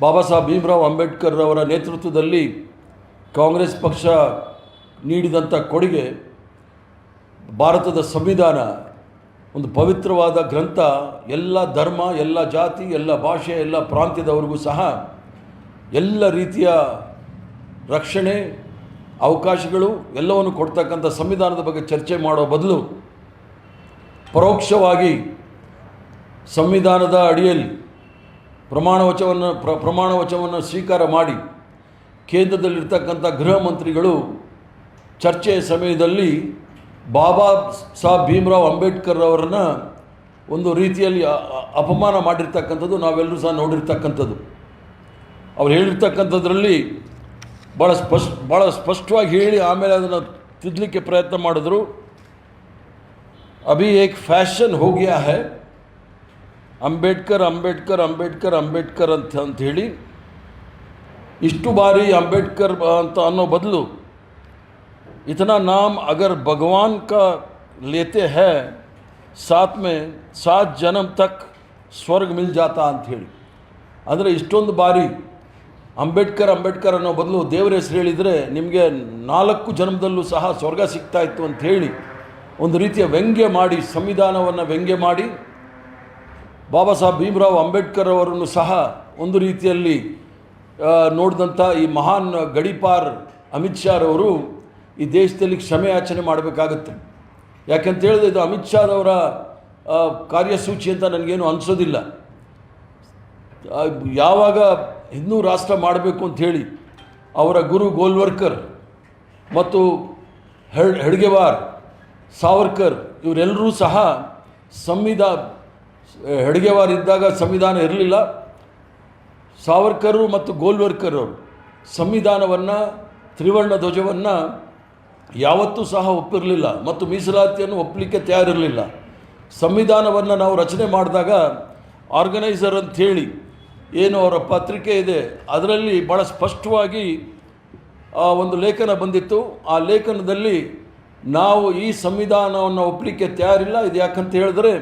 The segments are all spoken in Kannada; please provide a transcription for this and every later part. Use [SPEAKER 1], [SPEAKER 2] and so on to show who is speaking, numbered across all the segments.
[SPEAKER 1] ಬಾಬಾ ಸಾಹೇಬ್ ಭೀಮರಾವ್ ಅಂಬೇಡ್ಕರ್ ಅವರ ನೇತೃತ್ವದಲ್ಲಿ ಕಾಂಗ್ರೆಸ್ ಪಕ್ಷ ನೀಡಿದಂಥ ಕೊಡುಗೆ ಭಾರತದ ಸಂವಿಧಾನ, ಒಂದು ಪವಿತ್ರವಾದ ಗ್ರಂಥ, ಎಲ್ಲ ಧರ್ಮ, ಎಲ್ಲ ಜಾತಿ, ಎಲ್ಲ ಭಾಷೆ, ಎಲ್ಲ ಪ್ರಾಂತ್ಯದವರಿಗೂ ಸಹ ಎಲ್ಲ ರೀತಿಯ ರಕ್ಷಣೆ, ಅವಕಾಶಗಳು, ಎಲ್ಲವನ್ನು ಕೊಡ್ತಕ್ಕಂಥ ಸಂವಿಧಾನದ ಬಗ್ಗೆ ಚರ್ಚೆ ಮಾಡೋ ಬದಲು ಪರೋಕ್ಷವಾಗಿ ಸಂವಿಧಾನದ ಅಡಿಯಲ್ಲಿ ಪ್ರಮಾಣ ವಚವನ್ನು ಪ್ರ ಪ್ರಮಾಣ ವಚನವನ್ನು ಸ್ವೀಕಾರ ಮಾಡಿ ಕೇಂದ್ರದಲ್ಲಿರ್ತಕ್ಕಂಥ ಗೃಹ ಮಂತ್ರಿಗಳು ಚರ್ಚೆಯ ಸಮಯದಲ್ಲಿ ಬಾಬಾ ಸಾಹೇಬ್ ಭೀಮರಾವ್ ಅಂಬೇಡ್ಕರ್ ಅವರನ್ನು ಒಂದು ರೀತಿಯಲ್ಲಿ ಅಪಮಾನ ಮಾಡಿರ್ತಕ್ಕಂಥದ್ದು ನಾವೆಲ್ಲರೂ ಸಹ ನೋಡಿರ್ತಕ್ಕಂಥದ್ದು. ಅವ್ರು ಹೇಳಿರ್ತಕ್ಕಂಥದ್ರಲ್ಲಿ ಭಾಳ ಸ್ಪಷ್ಟ ಭಾಳ ಸ್ಪಷ್ಟವಾಗಿ ಹೇಳಿ ಆಮೇಲೆ ಅದನ್ನು ತಿದ್ದಲಿಕ್ಕೆ ಪ್ರಯತ್ನ ಮಾಡಿದ್ರು. ಅಭಿ ಏಕ್ ಫ್ಯಾಷನ್ ಹೋಗ್ಯಾ ಹೈ. ಅಂಬೇಡ್ಕರ್ ಅಂಬೇಡ್ಕರ್ ಅಂಬೇಡ್ಕರ್ ಅಂಬೇಡ್ಕರ್ ಅಂತ ಅಂತ ಹೇಳಿ ಇಷ್ಟು ಬಾರಿ ಅಂಬೇಡ್ಕರ್ ಅಂತ ಅನ್ನೋ ಬದಲು इतना नाम अगर भगवान का लेते हैं साथ में सात जन्म तक ಸ್ವರ್ಗ ಮಿಲ್ ಜಾತಾ ಅಂತ ಹೇಳಿ ಅಂದರೆ ಇಷ್ಟೊಂದು ಬಾರಿ ಅಂಬೇಡ್ಕರ್ ಅಂಬೇಡ್ಕರ್ ಅನ್ನೋ ಬದಲು ದೇವರ ಹೆಸರು ಹೇಳಿದರೆ ನಿಮಗೆ ನಾಲ್ಕು ಜನ್ಮದಲ್ಲೂ ಸಹ ಸ್ವರ್ಗ ಸಿಗ್ತಾ ಇತ್ತು ಅಂತ ಹೇಳಿ ಒಂದು ರೀತಿಯ ವ್ಯಂಗ್ಯ ಮಾಡಿ ಸಂವಿಧಾನವನ್ನು ವ್ಯಂಗ್ಯ ಮಾಡಿ ಬಾಬಾ ಸಾಹೇಬ್ ಭೀಮರಾವ್ ಅಂಬೇಡ್ಕರ್ ಅವರನ್ನು ಸಹ ಒಂದು ರೀತಿಯಲ್ಲಿ ನೋಡಿದಂಥ ಈ ಮಹಾನ್ ಗಡಿಪಾರ್ ಅಮಿತ್ ಶಾರವರು ಈ ದೇಶದಲ್ಲಿ ಕ್ಷಮೆ ಯಾಚನೆ ಮಾಡಬೇಕಾಗತ್ತೆ. ಯಾಕಂತ ಹೇಳಿದ್ರೆ ಇದು ಅಮಿತ್ ಶಾರವರ ಕಾರ್ಯಸೂಚಿ ಅಂತ ನನಗೇನು ಅನಿಸೋದಿಲ್ಲ. ಯಾವಾಗ ಹಿಂದೂ ರಾಷ್ಟ್ರ ಮಾಡಬೇಕು ಅಂತ ಹೇಳಿ ಅವರ ಗುರು ಗೋಲ್ವರ್ಕರ್ ಮತ್ತು ಹೆಡ್ ಹೆಡ್ಗೆವಾರ್ ಸಾವರ್ಕರ್ ಇವರೆಲ್ಲರೂ ಸಹ ಸಂವಿಧಾನ ಹೆಡ್ಗೆವಾರ್ ಇದ್ದಾಗ ಸಂವಿಧಾನ ಇರಲಿಲ್ಲ. ಸಾವರ್ಕರು ಮತ್ತು ಗೋಲ್ವರ್ಕರ್ ಅವರು ಸಂವಿಧಾನವನ್ನು, ತ್ರಿವರ್ಣ ಧ್ವಜವನ್ನು ಯಾವತ್ತೂ ಸಹ ಒಪ್ಪಿರಲಿಲ್ಲ ಮತ್ತು ಮೀಸಲಾತಿಯನ್ನು ಒಪ್ಪಲಿಕ್ಕೆ ತಯಾರಿರಲಿಲ್ಲ. ಸಂವಿಧಾನವನ್ನು ನಾವು ರಚನೆ ಮಾಡಿದಾಗ ಆರ್ಗನೈಸರ್ ಅಂತ ಹೇಳಿ ಏನು ಅವರ ಪತ್ರಿಕೆ ಇದೆ, ಅದರಲ್ಲಿ ಭಾಳ ಸ್ಪಷ್ಟವಾಗಿ ಒಂದು ಲೇಖನ ಬಂದಿತ್ತು. ಆ ಲೇಖನದಲ್ಲಿ ನಾವು ಈ ಸಂವಿಧಾನವನ್ನು ಒಪ್ಪಲಿಕ್ಕೆ ತಯಾರಿಲ್ಲ. ಇದು ಯಾಕಂತ ಹೇಳಿದ್ರೆ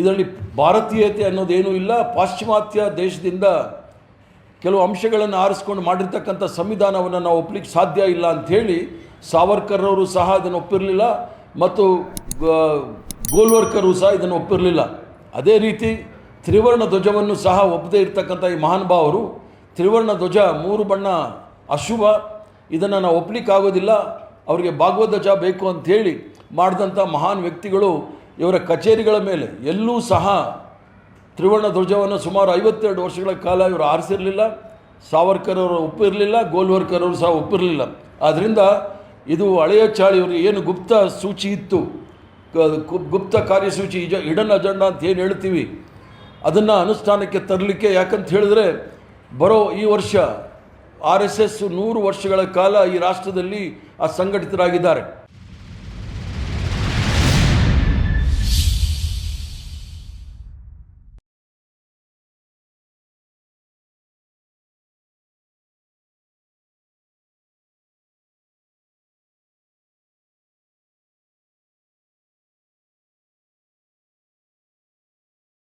[SPEAKER 1] ಇದರಲ್ಲಿ ಭಾರತೀಯತೆ ಅನ್ನೋದೇನೂ ಇಲ್ಲ, ಪಾಶ್ಚಿಮಾತ್ಯ ದೇಶದಿಂದ ಕೆಲವು ಅಂಶಗಳನ್ನು ಆರಿಸ್ಕೊಂಡು ಮಾಡಿರ್ತಕ್ಕಂಥ ಸಂವಿಧಾನವನ್ನು ನಾವು ಒಪ್ಪಲಿಕ್ಕೆ ಸಾಧ್ಯ ಇಲ್ಲ ಅಂಥೇಳಿ ಸಾವರ್ಕರ್ರವರು ಸಹ ಇದನ್ನು ಒಪ್ಪಿರಲಿಲ್ಲ ಮತ್ತು ಗೋಲ್ವರ್ಕರು ಸಹ ಇದನ್ನು ಒಪ್ಪಿರಲಿಲ್ಲ. ಅದೇ ರೀತಿ ತ್ರಿವರ್ಣ ಧ್ವಜವನ್ನು ಸಹ ಒಪ್ಪದೇ ಇರತಕ್ಕಂಥ ಈ ಮಹಾನುಭಾವರು ತ್ರಿವರ್ಣ ಧ್ವಜ ಮೂರು ಬಣ್ಣ ಅಶುಭ, ಇದನ್ನು ನಾವು ಒಪ್ಪಲಿಕ್ಕಾಗೋದಿಲ್ಲ, ಅವರಿಗೆ ಭಾಗವತ ಧ್ವಜ ಬೇಕು ಅಂಥೇಳಿ ಮಾಡಿದಂಥ ಮಹಾನ್ ವ್ಯಕ್ತಿಗಳು ಇವರ ಕಚೇರಿಗಳ ಮೇಲೆ ಎಲ್ಲೂ ಸಹ ತ್ರಿವರ್ಣ ಧ್ವಜವನ್ನು ಸುಮಾರು ಐವತ್ತೆರಡು ವರ್ಷಗಳ ಕಾಲ ಇವರು ಆರಿಸಿರಲಿಲ್ಲ. ಸಾವರ್ಕರ್ ಅವರು ಒಪ್ಪಿರಲಿಲ್ಲ, ಗೋಲ್ವರ್ಕರ್ ಅವರು ಸಹ ಒಪ್ಪಿರಲಿಲ್ಲ. ಆದ್ದರಿಂದ ಇದು ಹಳೆಯ ಚಾಳಿ ಇವರು ಏನು ಗುಪ್ತ ಸೂಚಿ ಇತ್ತು ಗುಪ್ತ ಕಾರ್ಯಸೂಚಿ ಇಜ ಇಡನ್ ಅಜೆಂಡಾ ಅಂತ ಏನು ಹೇಳ್ತೀವಿ, ಅದನ್ನು ಅನುಷ್ಠಾನಕ್ಕೆ ತರಲಿಕ್ಕೆ ಯಾಕಂತ ಹೇಳಿದ್ರೆ, ಬರೋ ಈ ವರ್ಷ ಆರ್ ಎಸ್ ಎಸ್ ನೂರು ವರ್ಷಗಳ ಕಾಲ ಈ ರಾಷ್ಟ್ರದಲ್ಲಿ ಆ ಸಂಘಟಿತರಾಗಿದ್ದಾರೆ